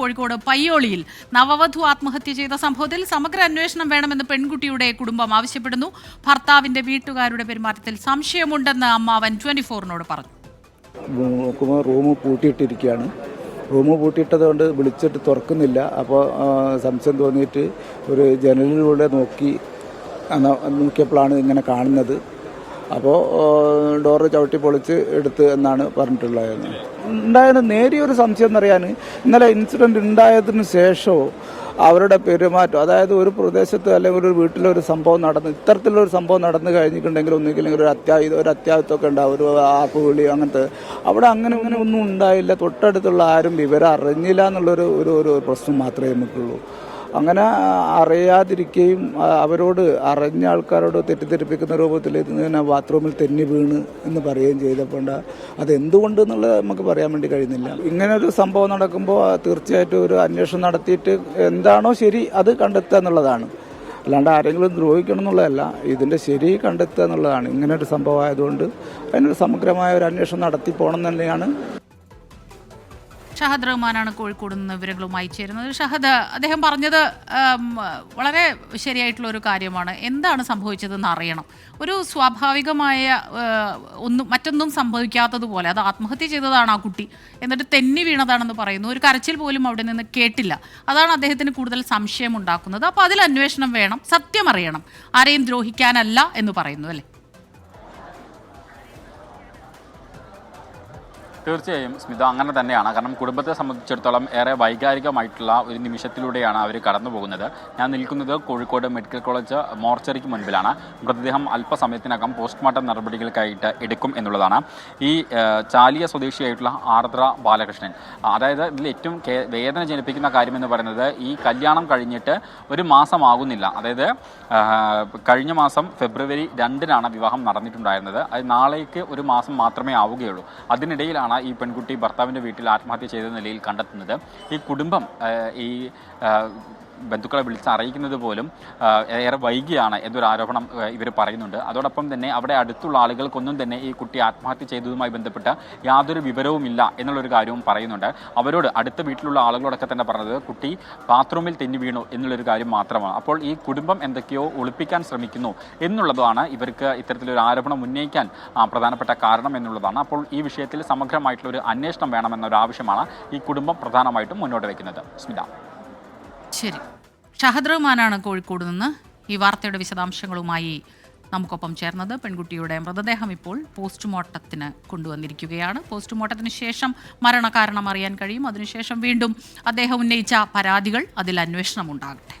കോഴിക്കോട് പയ്യോളിയിൽ നവവധു ആത്മഹത്യ ചെയ്ത സംഭവത്തിൽ സമഗ്ര അന്വേഷണം വേണമെന്ന് പെൺകുട്ടിയുടെ കുടുംബം ആവശ്യപ്പെടുന്നു. ഭർത്താവിന്റെ വീട്ടുകാരുടെ പെരുമാറ്റത്തിൽ സംശയമുണ്ടെന്ന് അമ്മാവൻ ട്വന്റി ഫോറിനോട് പറഞ്ഞു റൂം പൂട്ടിയിട്ടിരിക്കുകയാണ്. റൂം പൂട്ടിയിട്ടത് കൊണ്ട് വിളിച്ചിട്ട് തുറക്കുന്നില്ല. അപ്പോൾ സംശയം തോന്നിയിട്ട് ഒരു ജനലിലൂടെ നോക്കി നോക്കിയപ്പോഴാണ് ഇങ്ങനെ കാണുന്നത്. അപ്പോൾ ഡോറ് ചവിട്ടി പൊളിച്ച് എടുത്ത് എന്നാണ് പറഞ്ഞിട്ടുള്ളത്. ഉണ്ടായത് നേരിയൊരു സംശയം എന്നറിയാൻ ഇന്നലെ ഇൻസിഡന്റ് ഉണ്ടായതിനു ശേഷവും അവരുടെ പെരുമാറ്റം അതായത് ഒരു പ്രദേശത്ത് അല്ലെങ്കിൽ ഒരു വീട്ടിലൊരു സംഭവം നടന്ന് ഇത്തരത്തിലൊരു സംഭവം നടന്നു കഴിഞ്ഞിട്ടുണ്ടെങ്കിൽ ഒന്നുകിൽ ഒരു അത്യാഹിതം ഒരു അത്യാഹിതമൊക്കെ ഉണ്ടാവും ഒരു ആപ്പ് വിളി അങ്ങനത്തെ. അവിടെ അങ്ങനെ അങ്ങനെ ഒന്നും ഉണ്ടായില്ല. തൊട്ടടുത്തുള്ള ആരും വിവരം അറിഞ്ഞില്ല എന്നുള്ളൊരു ഒരു ഒരു പ്രശ്നം മാത്രമേ നമുക്കുള്ളൂ. അങ്ങനെ അറിയാതിരിക്കുകയും അവരോട് അറിഞ്ഞ ആൾക്കാരോട് തെറ്റിദ്ധരിപ്പിക്കുന്ന രൂപത്തിൽ ഇങ്ങനെ ബാത്റൂമിൽ തെന്നി വീണ് എന്ന് പറയുകയും ചെയ്തപ്പോൾ അത് എന്തുകൊണ്ട് എന്നുള്ളത് നമുക്ക് പറയാൻ വേണ്ടി കഴിയുന്നില്ല. ഇങ്ങനെ ഒരു സംഭവം നടക്കുമ്പോൾ തീർച്ചയായിട്ടും ഒരു അന്വേഷണം നടത്തിയിട്ട് എന്താണോ ശരി അത് കണ്ടെത്തുക എന്നുള്ളതാണ്. അല്ലാണ്ട് ആരെങ്കിലും ദ്രോഹിക്കണം എന്നുള്ളതല്ല ഇതിന്റെ ശരി കണ്ടെത്തുക എന്നുള്ളതാണ്. ഇങ്ങനെ ഒരു സംഭവം ആയതുകൊണ്ട് അതിനൊരു സമഗ്രമായ ഒരു അന്വേഷണം നടത്തി പോകണം തന്നെയാണ് ഷഹദ് റഹ്മാനാണ് കോഴിക്കോട് നിന്ന് വിവരങ്ങളുമായി ചേരുന്നത്. ഷഹദ് അദ്ദേഹം പറഞ്ഞത് വളരെ ശരിയായിട്ടുള്ള ഒരു കാര്യമാണ്. എന്താണ് സംഭവിച്ചതെന്ന് അറിയണം. ഒരു സ്വാഭാവികമായ ഒന്നും മറ്റൊന്നും സംഭവിക്കാത്തതുപോലെ അത് ആത്മഹത്യ ചെയ്തതാണ് ആ കുട്ടി എന്നിട്ട് തെന്നി വീണതാണെന്ന് പറയുന്നു. ഒരു കരച്ചിൽ പോലും അവിടെ നിന്ന് കേട്ടില്ല. അതാണ് അദ്ദേഹത്തിന് കൂടുതൽ സംശയം ഉണ്ടാക്കുന്നത്. അപ്പോൾ അതിൽ അന്വേഷണം വേണം സത്യം അറിയണം. ആരെയും ദ്രോഹിക്കാനല്ല എന്ന് പറയുന്നു അല്ലേ? തീർച്ചയായും സ്മിത അങ്ങനെ തന്നെയാണ്. കാരണം കുടുംബത്തെ സംബന്ധിച്ചിടത്തോളം ഏറെ വൈകാരികമായിട്ടുള്ള ഒരു നിമിഷത്തിലൂടെയാണ് അവർ കടന്നു പോകുന്നത് ഞാൻ നിൽക്കുന്നത് കോഴിക്കോട് മെഡിക്കൽ കോളേജ് മോർച്ചറിക്ക് മുൻപിലാണ്. മൃതദേഹം അല്പസമയത്തിനകം പോസ്റ്റ്മോർട്ടം നടപടികൾക്കായിട്ട് എടുക്കും എന്നുള്ളതാണ്. ഈ ചാലിയ സ്വദേശിയായിട്ടുള്ള ആർദ്ര ബാലകൃഷ്ണൻ. അതായത് ഇതിൽ ഏറ്റവും വേദന ജനിപ്പിക്കുന്ന കാര്യം എന്ന് പറയുന്നത് ഈ കല്യാണം കഴിഞ്ഞിട്ട് ഒരു മാസമാകുന്നില്ല. അതായത് കഴിഞ്ഞ മാസം ഫെബ്രുവരി രണ്ടിനാണ് വിവാഹം നടന്നിട്ടുണ്ടായിരുന്നത്. അത് നാളേക്ക് ഒരു മാസം മാത്രമേ ആവുകയുള്ളൂ. അതിനിടയിലാണ് ഈ പെൺകുട്ടി ഭർത്താവിന്റെ വീട്ടിൽ ആത്മഹത്യ ചെയ്ത നിലയിൽ കണ്ടെത്തുന്നത്. ഈ കുടുംബം ഈ ബന്ധുക്കളെ വിളിച്ച് അറിയിക്കുന്നത് പോലും ഏറെ വൈകിയാണ് എന്നൊരു ആരോപണം ഇവർ പറയുന്നുണ്ട്. അതോടൊപ്പം തന്നെ അവിടെ അടുത്തുള്ള ആളുകൾക്കൊന്നും തന്നെ ഈ കുട്ടി ആത്മഹത്യ ചെയ്തതുമായി ബന്ധപ്പെട്ട് യാതൊരു വിവരവുമില്ല എന്നുള്ളൊരു കാര്യവും പറയുന്നുണ്ട്. അവരോട് അടുത്ത വീട്ടിലുള്ള ആളുകളോടൊക്കെ തന്നെ പറഞ്ഞത് കുട്ടി ബാത്റൂമിൽ തെന്നി വീണു എന്നുള്ളൊരു കാര്യം മാത്രമാണ്. അപ്പോൾ ഈ കുടുംബം എന്തൊക്കെയോ ഒളിപ്പിക്കാൻ ശ്രമിക്കുന്നു എന്നുള്ളതാണ് ഇവർക്ക് ഇത്തരത്തിലൊരു ആരോപണം ഉന്നയിക്കാൻ പ്രധാനപ്പെട്ട കാരണം എന്നുള്ളതാണ്. അപ്പോൾ ഈ വിഷയത്തിൽ സമഗ്രമായിട്ടുള്ള ഒരു അന്വേഷണം വേണമെന്നൊരു ആവശ്യമാണ് ഈ കുടുംബം പ്രധാനമായിട്ടും മുന്നോട്ട് വയ്ക്കുന്നത്. സ്മിത. ശരി. ഷഹദ് റഹ്മാനാണ് കോഴിക്കോട് നിന്ന് ഈ വാർത്തയുടെ വിശദാംശങ്ങളുമായി നമുക്കൊപ്പം ചേർന്നത് പെൺകുട്ടിയുടെ മൃതദേഹം ഇപ്പോൾ പോസ്റ്റ്മോർട്ടത്തിന് കൊണ്ടുവന്നിരിക്കുകയാണ്. പോസ്റ്റ്മോർട്ടത്തിന് ശേഷം മരണകാരണം അറിയാൻ കഴിയും. അതിനുശേഷം വീണ്ടും അദ്ദേഹം ഉന്നയിച്ച പരാതികൾ അതിൽ അന്വേഷണം ഉണ്ടാകട്ടെ